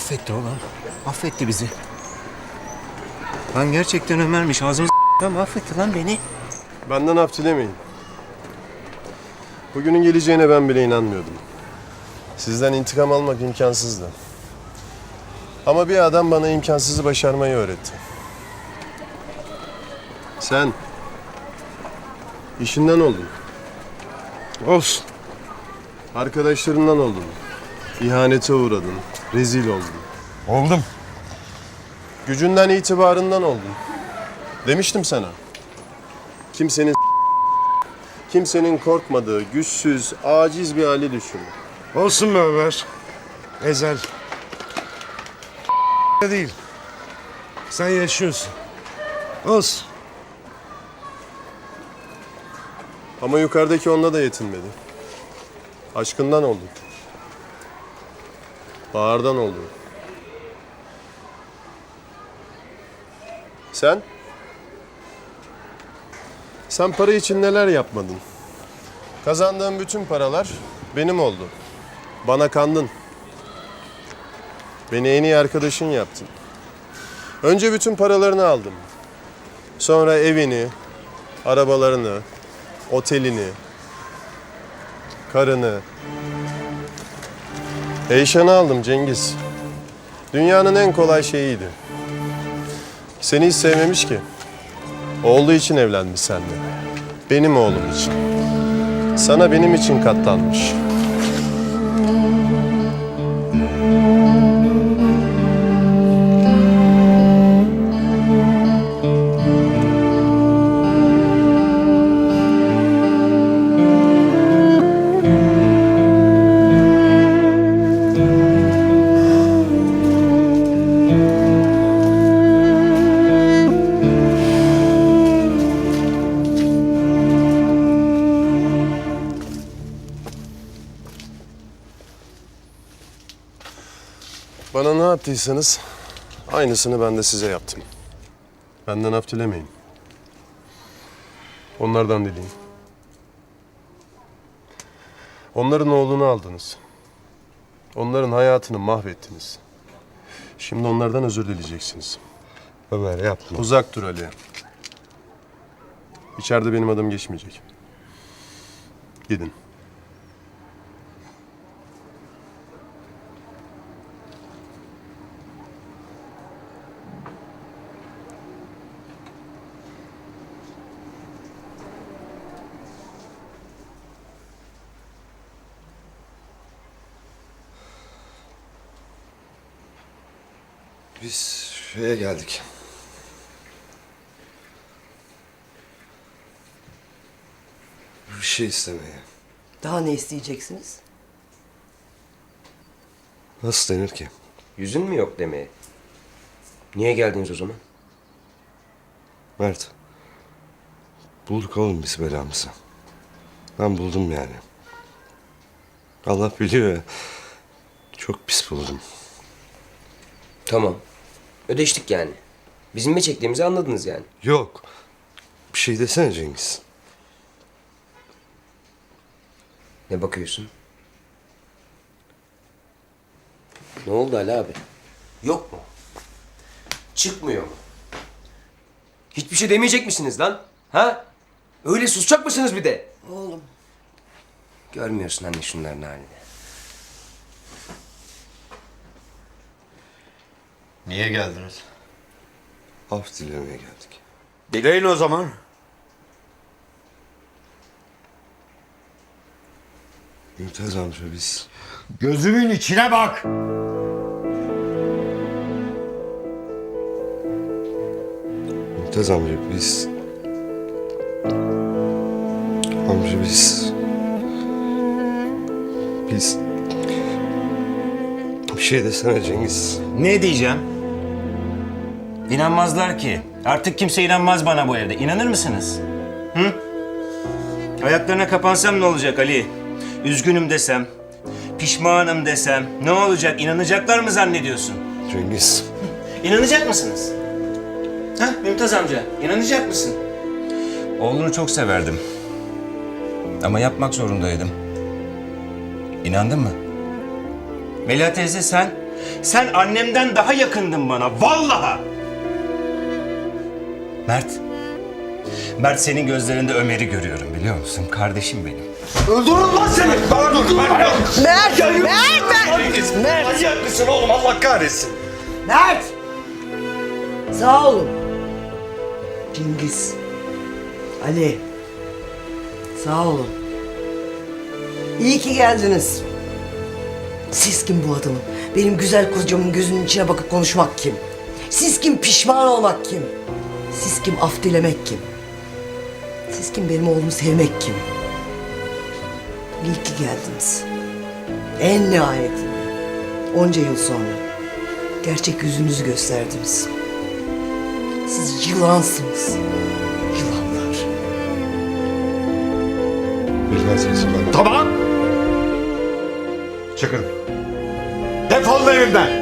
Affetti oğlum. Affetti bizi. Lan gerçekten Ömer'miş. Ağzımız ama affetti lan beni. Benden af dilemeyin. Bugünün geleceğine ben bile inanmıyordum. Sizden intikam almak imkansızdı. Ama bir adam bana imkansızı başarmayı öğretti. Sen işinden oldun. Olsun. Arkadaşlarından oldun. İhanete uğradın. Rezil oldun. Oldum. Gücünden itibarından oldun. Demiştim sana. Kimsenin kimsenin korkmadığı, güçsüz, aciz bir hali düşün. Olsun be Ömer. Ezel. değil. Sen yaşıyorsun. Olsun. Ama yukarıdaki onunla da yetinmedi. Aşkından oldun. Bahardan oldun. Sen? Sen para için neler yapmadın? Kazandığın bütün paralar benim oldu. Bana kandın. Beni en iyi arkadaşın yaptın. Önce bütün paralarını aldım. Sonra evini, arabalarını, otelini, karını. Eyşan'ı aldım Cengiz. Dünyanın en kolay şeyiydi. Seni hiç sevmemiş ki. Oğlu için evlenmiş seninle. Benim oğlum için. Sana benim için katlanmış. Bana ne yaptıysanız aynısını ben de size yaptım. Benden af dilemeyin. Onlardan dileyin. Onların oğlunu aldınız. Onların hayatını mahvettiniz. Şimdi onlardan özür dileyeceksiniz. Ömer yapma. Uzak dur Ali. İçeride benim adım geçmeyecek. Gidin. Biz şeye geldik. Bir şey istemeye. Daha ne isteyeceksiniz? Nasıl denir ki? Yüzün mü yok demeye? Niye geldiniz o zaman? Mert. Bulduk oğlum biz belamızı. Ben buldum yani. Allah biliyor ya. Çok pis buldum. Tamam. Ödeştik yani. Bizim ne çektiğimizi anladınız yani. Yok. Bir şey desene Cengiz. Ne bakıyorsun? Ne oldu Ali abi? Yok mu? Çıkmıyor mu? Hiçbir şey demeyecek misiniz lan? Ha? Öyle susacak mısınız bir de? Oğlum Görmüyorsun anne şunların halini. Niye geldiniz? Af dilemeye geldik. Dileyin o zaman. Mümtaz amca biz Gözümün içine bak. Mümtaz amca biz... Amca biz... Biz... Bir şey desene Cengiz. Ne diyeceğim? İnanmazlar ki. Artık kimse inanmaz bana bu evde. İnanır mısınız? Hı? Ayaklarına kapansam ne olacak Ali? Üzgünüm desem, pişmanım desem ne olacak? İnanacaklar mı zannediyorsun? Cengiz. İnanacak mısınız? Ha Mümtaz amca, inanacak mısın? Oğlunu çok severdim. Ama yapmak zorundaydım. İnandın mı? Melia teyze sen Sen annemden daha yakındın bana. Vallahi. Mert. Mert senin gözlerinde Ömer'i görüyorum biliyor musun? Kardeşim benim. Öldürün lan seni! Bana dur! Mert! Mert! Mert! Mert! Manyak mısın oğlum Allah kahretsin! Mert! Sağ olun. Cengiz. Ali. Sağ olun. İyi ki geldiniz. Siz kim bu adamın? Benim güzel kocamın gözünün içine bakıp konuşmak kim? Siz kim pişman olmak kim? Siz kim af dilemek kim? Siz kim benim oğlumu sevmek kim? İyi ki geldiniz. En nihayetinde. Onca yıl sonra. Gerçek yüzünüzü gösterdiniz. Siz yılansınız. Yılanlar. Bilmez misin ben? Tamam! Çıkın. Defolun evimden!